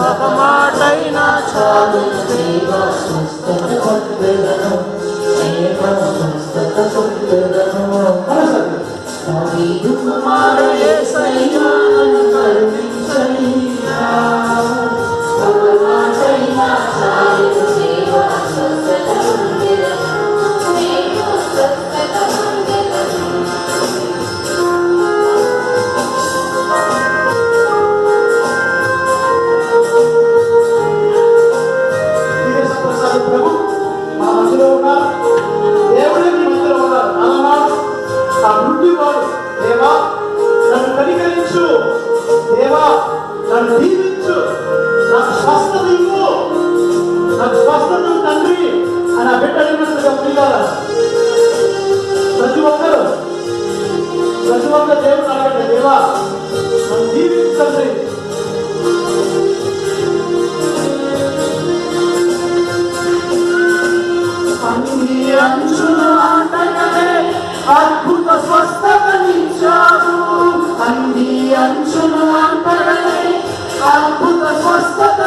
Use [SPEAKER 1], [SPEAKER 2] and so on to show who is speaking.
[SPEAKER 1] ఒక మాటైనా చాలు
[SPEAKER 2] సేవా స్వస్థత
[SPEAKER 3] ప్రభు మా మధ్యలో ఉన్నారు దేవుడే మీ మధ్యలో ఉన్నారు. అలనాడు ఆ గుడ్డివాడు దేవా నన్ను కనికరించు. దేవా నన్ను దీవించు. నాకు స్వస్థత ఇవ్వు. నాకు స్వస్థత తండ్రి అని ఆ బిడ్డ అడిగినట్టుగా పిల్లల ప్రతి ఒక్కరు ప్రతి ఒక్క దేవుడు అద్భుత స్వస్థతనిచ్చావు అన్ని అంచులు అంటగలే అద్భుత స్వస్థత